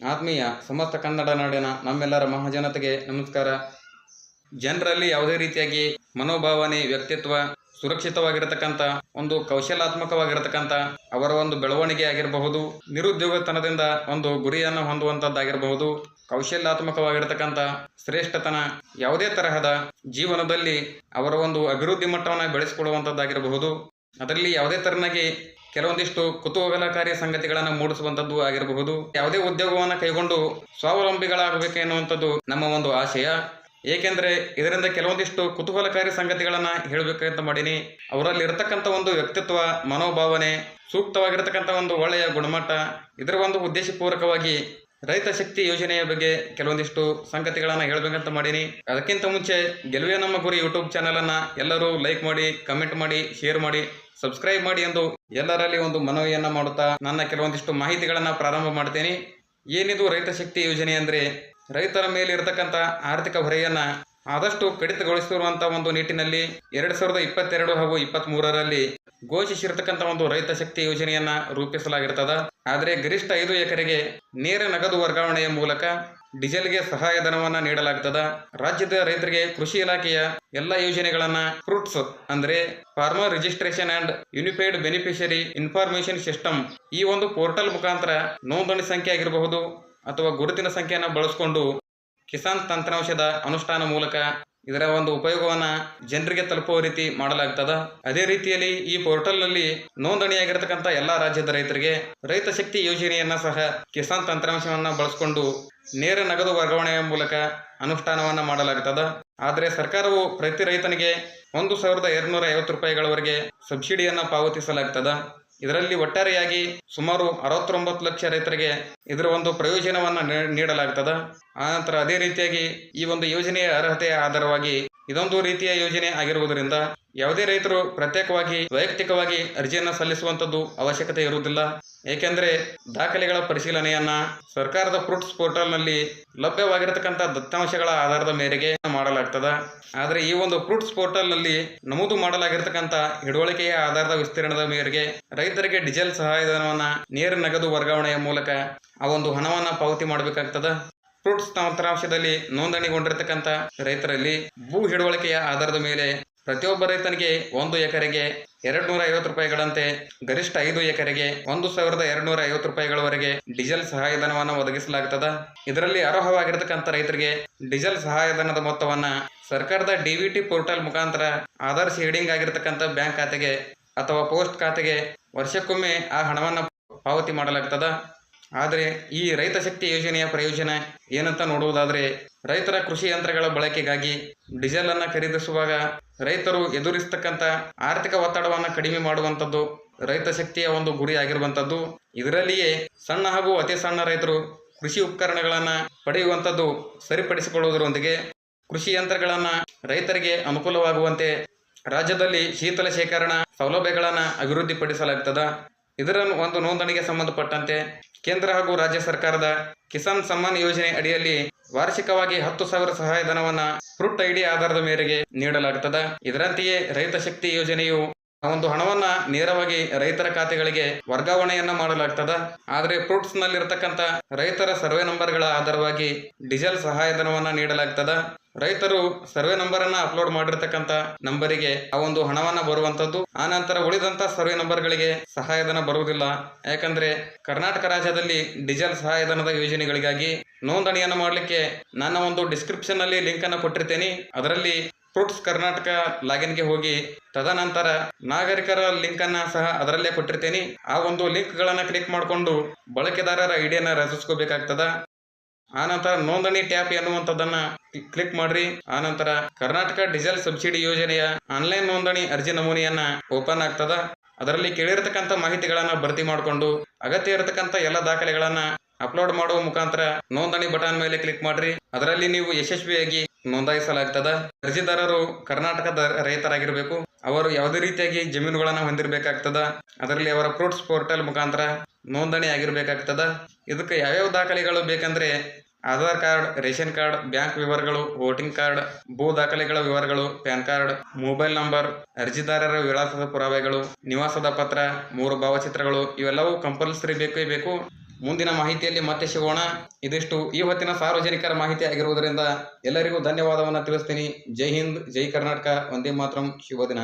ಆತ್ಮೀಯ ಸಮಸ್ತ ಕನ್ನಡ ನಾಡಿನ ನಮ್ಮೆಲ್ಲರ ಮಹಾಜನತೆಗೆ ನಮಸ್ಕಾರ. ಜನರಲ್ಲಿ ಯಾವುದೇ ರೀತಿಯಾಗಿ ಮನೋಭಾವನೆ, ವ್ಯಕ್ತಿತ್ವ ಸುರಕ್ಷಿತವಾಗಿರತಕ್ಕಂಥ, ಒಂದು ಕೌಶಲಾತ್ಮಕವಾಗಿರತಕ್ಕಂಥ ಅವರ ಒಂದು ಬೆಳವಣಿಗೆ ಆಗಿರಬಹುದು, ನಿರುದ್ಯೋಗತನದಿಂದ ಒಂದು ಗುರಿಯನ್ನು ಹೊಂದುವಂಥದ್ದಾಗಿರಬಹುದು, ಕೌಶಲ್ಯಾತ್ಮಕವಾಗಿರತಕ್ಕಂಥ ಶ್ರೇಷ್ಠತನ ಯಾವುದೇ ತರಹದ ಜೀವನದಲ್ಲಿ ಅವರ ಒಂದು ಅಭಿವೃದ್ಧಿ ಮಟ್ಟವನ್ನು ಬೆಳೆಸಿಕೊಳ್ಳುವಂಥದ್ದಾಗಿರಬಹುದು ಅದರಲ್ಲಿ ಯಾವುದೇ ತರನಾಗಿ ಕೆಲವೊಂದಿಷ್ಟು ಕುತೂಹಲಕಾರಿ ಸಂಗತಿಗಳನ್ನು ಮೂಡಿಸುವಂಥದ್ದು ಆಗಿರಬಹುದು. ಯಾವುದೇ ಉದ್ಯೋಗವನ್ನು ಕೈಗೊಂಡು ಸ್ವಾವಲಂಬಿಗಳಾಗಬೇಕು ಎನ್ನುವಂಥದ್ದು ನಮ್ಮ ಒಂದು ಆಶಯ. ಏಕೆಂದರೆ ಇದರಿಂದ ಕೆಲವೊಂದಿಷ್ಟು ಕುತೂಹಲಕಾರಿ ಸಂಗತಿಗಳನ್ನು ಹೇಳಬೇಕಂತ ಮಾಡೀನಿ. ಅವರಲ್ಲಿ ಇರತಕ್ಕಂಥ ಒಂದು ವ್ಯಕ್ತಿತ್ವ, ಮನೋಭಾವನೆ, ಸೂಕ್ತವಾಗಿರತಕ್ಕಂಥ ಒಂದು ಒಳ್ಳೆಯ ಗುಣಮಟ್ಟ, ಇದರ ಒಂದು ಉದ್ದೇಶಪೂರ್ವಕವಾಗಿ ರೈತ ಶಕ್ತಿ ಯೋಜನೆಯ ಬಗ್ಗೆ ಕೆಲವೊಂದಿಷ್ಟು ಸಂಗತಿಗಳನ್ನು ಹೇಳಬೇಕಂತ ಮಾಡೀನಿ. ಅದಕ್ಕಿಂತ ಮುಂಚೆ ಗೆಲುವೆ ನಮ್ಮ ಗುರಿ ಯೂಟ್ಯೂಬ್ ಚಾನಲನ್ನು ಎಲ್ಲರೂ ಲೈಕ್ ಮಾಡಿ ಕಮೆಂಟ್ ಮಾಡಿ ಶೇರ್ ಮಾಡಿ. ಸಬ್ಸ್ಕ್ರೈಬ್ ಮಾಡಿ ಎಂದು ಎಲ್ಲರಲ್ಲಿ ಒಂದು ಮನವಿಯನ್ನು ಮಾಡುತ್ತಾ ನನ್ನ ಕೆಲವೊಂದಿಷ್ಟು ಮಾಹಿತಿಗಳನ್ನು ಪ್ರಾರಂಭ ಮಾಡ್ತೇನೆ. ಏನಿದು ರೈತ ಶಕ್ತಿ ಯೋಜನೆ ಅಂದರೆ ರೈತರ ಮೇಲೆ ಇರತಕ್ಕಂಥ ಆರ್ಥಿಕ ಹೊರೆಯನ್ನ ಆದಷ್ಟು ಕಡಿತಗೊಳಿಸಿರುವಂಥ ಒಂದು ನಿಟ್ಟಿನಲ್ಲಿ ಎರಡು ಸಾವಿರದ ಇಪ್ಪತ್ತೆರಡು ಹಾಗೂ ಇಪ್ಪತ್ತ್ ಮೂರರಲ್ಲಿ ಘೋಷಿಸಿರತಕ್ಕಂಥ ಒಂದು ರೈತ ಶಕ್ತಿ ಯೋಜನೆಯನ್ನ ರೂಪಿಸಲಾಗಿರ್ತದ. ಆದರೆ ಗರಿಷ್ಠ ಐದು ಎಕರೆಗೆ ನೇರ ನಗದು ವರ್ಗಾವಣೆಯ ಮೂಲಕ ಡೀಸೆಲ್ಗೆ ಸಹಾಯಧನವನ್ನ ನೀಡಲಾಗ್ತದ. ರಾಜ್ಯದ ರೈತರಿಗೆ ಕೃಷಿ ಇಲಾಖೆಯ ಎಲ್ಲ ಯೋಜನೆಗಳನ್ನ ಫ್ರೂಟ್ಸ್ ಅಂದ್ರೆ farmer registration and unified beneficiary information system ಈ ಒಂದು ಪೋರ್ಟಲ್ ಮುಖಾಂತರ ನೋಂದಣಿ ಸಂಖ್ಯೆ ಆಗಿರಬಹುದು ಅಥವಾ ಗುರುತಿನ ಸಂಖ್ಯೆಯನ್ನು ಬಳಸಿಕೊಂಡು ಕಿಸಾನ್ ತಂತ್ರಾಂಶದ ಅನುಷ್ಠಾನ ಮೂಲಕ ಇದರ ಒಂದು ಉಪಯೋಗವನ್ನ ಜನರಿಗೆ ತಲುಪುವ ರೀತಿ ಮಾಡಲಾಗ್ತದ. ಅದೇ ರೀತಿಯಲ್ಲಿ ಈ ಪೋರ್ಟಲ್ನಲ್ಲಿ ನೋಂದಣಿಯಾಗಿರತಕ್ಕಂತ ಎಲ್ಲಾ ರಾಜ್ಯದ ರೈತರಿಗೆ ರೈತ ಶಕ್ತಿ ಯೋಜನೆಯನ್ನ ಸಹ ಕಿಸಾನ್ ತಂತ್ರಾಂಶವನ್ನ ಬಳಸಿಕೊಂಡು ನೇರ ನಗದು ವರ್ಗಾವಣೆಯ ಮೂಲಕ ಅನುಷ್ಠಾನವನ್ನ ಮಾಡಲಾಗ್ತದ. ಆದರೆ ಸರ್ಕಾರವು ಪ್ರತಿ ರೈತನಿಗೆ ಒಂದು ಸಾವಿರದ ಎರಡ್ನೂರ ಐವತ್ತು ರೂಪಾಯಿಗಳವರೆಗೆ ಸಬ್ಸಿಡಿಯನ್ನ ಪಾವತಿಸಲಾಗ್ತದ. ಇದರಲ್ಲಿ ಒಟ್ಟಾರೆಯಾಗಿ ಸುಮಾರು ಅರವತ್ತೊಂಬತ್ತು ಲಕ್ಷ ರೈತರಿಗೆ ಇದರ ಒಂದು ಪ್ರಯೋಜನವನ್ನು ನೀಡಲಾಗ್ತದ. ಆನಂತರ ಅದೇ ರೀತಿಯಾಗಿ ಈ ಒಂದು ಯೋಜನೆಯ ಅರ್ಹತೆಯ ಆಧಾರವಾಗಿ ಇದೊಂದು ರೀತಿಯ ಯೋಜನೆ ಆಗಿರುವುದರಿಂದ ಯಾವುದೇ ರೈತರು ಪ್ರತ್ಯೇಕವಾಗಿ, ವೈಯಕ್ತಿಕವಾಗಿ ಅರ್ಜಿಯನ್ನು ಸಲ್ಲಿಸುವಂತದ್ದು ಅವಶ್ಯಕತೆ ಇರುವುದಿಲ್ಲ. ಏಕೆಂದರೆ ದಾಖಲೆಗಳ ಪರಿಶೀಲನೆಯನ್ನ ಸರ್ಕಾರದ ಫ್ರೂಟ್ಸ್ ಪೋರ್ಟಲ್ನಲ್ಲಿ ಲಭ್ಯವಾಗಿರತಕ್ಕಂಥ ದತ್ತಾಂಶಗಳ ಆಧಾರದ ಮೇರೆಗೆ ಮಾಡಲಾಗ್ತದ. ಆದರೆ ಈ ಒಂದು ಫ್ರೂಟ್ಸ್ ಪೋರ್ಟಲ್ನಲ್ಲಿ ನಮೂದು ಮಾಡಲಾಗಿರ್ತಕ್ಕಂಥ ಹಿಡುವಳಿಕೆಯ ಆಧಾರದ ವಿಸ್ತೀರ್ಣದ ಮೇರೆಗೆ ರೈತರಿಗೆ ಡೀಸೆಲ್ ಸಹಾಯಧನವನ್ನ ನೇರ ನಗದು ವರ್ಗಾವಣೆಯ ಮೂಲಕ ಆ ಒಂದು ಹಣವನ್ನ ಪಾವತಿ ಮಾಡಬೇಕಾಗ್ತದ. ಫ್ರೂಟ್ಸ್ ತಂತ್ರಾಂಶದಲ್ಲಿ ನೋಂದಣಿಗೊಂಡಿರತಕ್ಕಂಥ ರೈತರಲ್ಲಿ ಭೂ ಹಿಡುವಳಿಕೆಯ ಆಧಾರದ ಮೇಲೆ ಪ್ರತಿಯೊಬ್ಬ ರೈತನಿಗೆ ಒಂದು ಎಕರೆಗೆ ಎರಡ್ ನೂರ ಐವತ್ತು ರೂಪಾಯಿಗಳಂತೆ ಗರಿಷ್ಠ ಐದು ಎಕರೆಗೆ ಒಂದು ಸಾವಿರದ ಎರಡ್ ನೂರ ಐವತ್ತು ರೂಪಾಯಿಗಳವರೆಗೆ ಡೀಸೆಲ್ ಸಹಾಯಧನವನ್ನು ಒದಗಿಸಲಾಗುತ್ತದ ಇದರಲ್ಲಿ ಅರ್ಹವಾಗಿರತಕ್ಕಂಥ ರೈತರಿಗೆ ಡೀಸೆಲ್ ಸಹಾಯಧನದ ಮೊತ್ತವನ್ನ ಸರ್ಕಾರದ ಡಿವಿಟಿ ಪೋರ್ಟಲ್ ಮುಖಾಂತರ ಆಧಾರ್ ಶೇಡಿಂಗ್ ಆಗಿರತಕ್ಕಂಥ ಬ್ಯಾಂಕ್ ಖಾತೆಗೆ ಅಥವಾ ಪೋಸ್ಟ್ ಖಾತೆಗೆ ವರ್ಷಕ್ಕೊಮ್ಮೆ ಆ ಹಣವನ್ನು ಪಾವತಿ ಮಾಡಲಾಗ್ತದ. ಆದರೆ ಈ ರೈತ ಶಕ್ತಿ ಯೋಜನೆಯ ಪ್ರಯೋಜನ ಏನಂತ ನೋಡುವುದಾದರೆ, ರೈತರ ಕೃಷಿ ಯಂತ್ರಗಳ ಬಳಕೆಗಾಗಿ ಡೀಸೆಲ್ ಅನ್ನು ಖರೀದಿಸುವಾಗ ರೈತರು ಎದುರಿಸತಕ್ಕಂಥ ಆರ್ಥಿಕ ಒತ್ತಡವನ್ನು ಕಡಿಮೆ ಮಾಡುವಂಥದ್ದು ರೈತ ಶಕ್ತಿಯ ಒಂದು ಗುರಿ ಆಗಿರುವಂಥದ್ದು. ಇದರಲ್ಲಿಯೇ ಸಣ್ಣ ಹಾಗೂ ಅತಿ ಸಣ್ಣ ರೈತರು ಕೃಷಿ ಉಪಕರಣಗಳನ್ನು ಪಡೆಯುವಂಥದ್ದು ಸರಿಪಡಿಸಿಕೊಳ್ಳುವುದರೊಂದಿಗೆ ಕೃಷಿ ಯಂತ್ರಗಳನ್ನು ರೈತರಿಗೆ ಅನುಕೂಲವಾಗುವಂತೆ ರಾಜ್ಯದಲ್ಲಿ ಶೀತಲ ಶೇಖರಣಾ ಸೌಲಭ್ಯಗಳನ್ನು ಅಭಿವೃದ್ಧಿಪಡಿಸಲಾಗ್ತದ. ಇದರ ಒಂದು ನೋಂದಣಿಗೆ ಸಂಬಂಧಪಟ್ಟಂತೆ ಕೇಂದ್ರ ಹಾಗೂ ರಾಜ್ಯ ಸರ್ಕಾರದ ಕಿಸಾನ್ ಸಮ್ಮಾನ್ ಯೋಜನೆ ಅಡಿಯಲ್ಲಿ ವಾರ್ಷಿಕವಾಗಿ ಹತ್ತು ಸಾವಿರ ಸಹಾಯಧನವನ್ನ ಫ್ರೂಟ್ ಐಡಿ ಆಧಾರದ ಮೇರೆಗೆ ನೀಡಲಾಗುತ್ತದೆ. ಇದರಂತೆಯೇ ರೈತ ಶಕ್ತಿ ಯೋಜನೆಯು ಒಂದು ಹಣವನ್ನ ನೇರವಾಗಿ ರೈತರ ಖಾತೆಗಳಿಗೆ ವರ್ಗಾವಣೆಯನ್ನ ಮಾಡಲಾಗ್ತದ. ಆದರೆ ಫ್ರೂಟ್ಸ್ ನಲ್ಲಿರತಕ್ಕಂತ ರೈತರ ಸರ್ವೆ ನಂಬರ್ಗಳ ಆಧಾರವಾಗಿ ಡೀಸೆಲ್ ಸಹಾಯಧನವನ್ನ ನೀಡಲಾಗ್ತದ. ರೈತರು ಸರ್ವೆ ನಂಬರ್ ಅನ್ನ ಅಪ್ಲೋಡ್ ಮಾಡಿರ್ತಕ್ಕಂತ ನಂಬರಿಗೆ ಆ ಒಂದು ಹಣವನ್ನ ಬರುವಂತದ್ದು. ಆ ನಂತರ ಉಳಿದಂತ ಸರ್ವೆ ನಂಬರ್ಗಳಿಗೆ ಸಹಾಯಧನ ಬರುವುದಿಲ್ಲ. ಯಾಕಂದ್ರೆ ಕರ್ನಾಟಕ ರಾಜ್ಯದಲ್ಲಿ ಡೀಸೆಲ್ ಸಹಾಯಧನದ ಯೋಜನೆಗಳಿಗಾಗಿ ನೋಂದಣಿಯನ್ನು ಮಾಡಲಿಕ್ಕೆ ನನ್ನ ಒಂದು ಡಿಸ್ಕ್ರಿಪ್ಷನ್ ಅಲ್ಲಿ ಲಿಂಕ್ ಅನ್ನು ಕೊಟ್ಟಿರ್ತೇನೆ. ಅದರಲ್ಲಿ ಫ್ರೂಟ್ಸ್ ಕರ್ನಾಟಕ ಲಾಗಿನ್ಗೆ ಹೋಗಿ ತದನಂತರ ನಾಗರಿಕರ ಲಿಂಕ್ ಅನ್ನ ಸಹ ಅದರಲ್ಲೇ ಕೊಟ್ಟಿರ್ತೀನಿ. ಆ ಒಂದು ಲಿಂಕ್ ಗಳನ್ನ ಕ್ಲಿಕ್ ಮಾಡಿಕೊಂಡು ಬಳಕೆದಾರರ ಐಡಿಯನ್ನ ರಚಿಸ್ಕೋಬೇಕಾಗ್ತದ. ಆನಂತರ ನೋಂದಣಿ ಟ್ಯಾಪ್ ಎನ್ನುವಂಥದ್ದನ್ನ ಕ್ಲಿಕ್ ಮಾಡ್ರಿ. ಆನಂತರ ಕರ್ನಾಟಕ ಡೀಸೆಲ್ ಸಬ್ಸಿಡಿ ಯೋಜನೆಯ ಆನ್ಲೈನ್ ನೋಂದಣಿ ಅರ್ಜಿ ನಮೂನೆಯನ್ನ ಓಪನ್ ಆಗ್ತದ. ಅದರಲ್ಲಿ ಕೇಳಿರ್ತಕ್ಕಂಥ ಮಾಹಿತಿಗಳನ್ನ ಭರ್ತಿ ಮಾಡಿಕೊಂಡು ಅಗತ್ಯ ಇರತಕ್ಕಂಥ ಎಲ್ಲ ದಾಖಲೆಗಳನ್ನ ಅಪ್ಲೋಡ್ ಮಾಡುವ ಮುಖಾಂತರ ನೋಂದಣಿ ಬಟನ್ ಮೇಲೆ ಕ್ಲಿಕ್ ಮಾಡ್ರಿ. ಅದರಲ್ಲಿ ನೀವು ಯಶಸ್ವಿಯಾಗಿ ನೋಂದಾಯಿಸಲಾಗ್ತದ. ಅರ್ಜಿದಾರರು ಕರ್ನಾಟಕದ ರೈತರಾಗಿರಬೇಕು, ಅವರು ಯಾವುದೇ ರೀತಿಯಾಗಿ ಜಮೀನುಗಳನ್ನು ಹೊಂದಿರಬೇಕಾಗ್ತದ, ಅದರಲ್ಲಿ ಅವರ ಫ್ರೂಟ್ಸ್ ಪೋರ್ಟಲ್ ಮುಖಾಂತರ ನೋಂದಣಿ ಆಗಿರಬೇಕಾಗ್ತದ. ಇದಕ್ಕೆ ಯಾವ್ಯಾವ ದಾಖಲೆಗಳು ಬೇಕಂದ್ರೆ, Aadhaar card, ration card, bank ವಿವರಗಳು, ವೋಟಿಂಗ್ ಕಾರ್ಡ್, ಭೂ ದಾಖಲೆಗಳ ವಿವರಗಳು, ಪ್ಯಾನ್ ಕಾರ್ಡ್, ಮೊಬೈಲ್ ನಂಬರ್, ಅರ್ಜಿದಾರರ ವಿಳಾಸದ ಪುರಾವೆಗಳು, ನಿವಾಸದ ಪತ್ರ, ಮೂರು ಭಾವಚಿತ್ರಗಳು, ಇವೆಲ್ಲವೂ ಕಂಪಲ್ಸರಿ ಬೇಕೇ ಬೇಕು. ಮುಂದಿನ ಮಾಹಿತಿಯಲ್ಲಿ ಮತ್ತೆ ಸಿಗೋಣ. ಇದಿಷ್ಟು ಇವತ್ತಿನ ಸಾರ್ವಜನಿಕರ ಮಾಹಿತಿ ಆಗಿರುವುದರಿಂದ ಎಲ್ಲರಿಗೂ ಧನ್ಯವಾದವನ್ನು ತಿಳಿಸ್ತೀನಿ. ಜೈ ಹಿಂದ್, ಜೈ ಕರ್ನಾಟಕ ಒಂದೇ ಮಾತರಂ. ಶುಭ ದಿನ.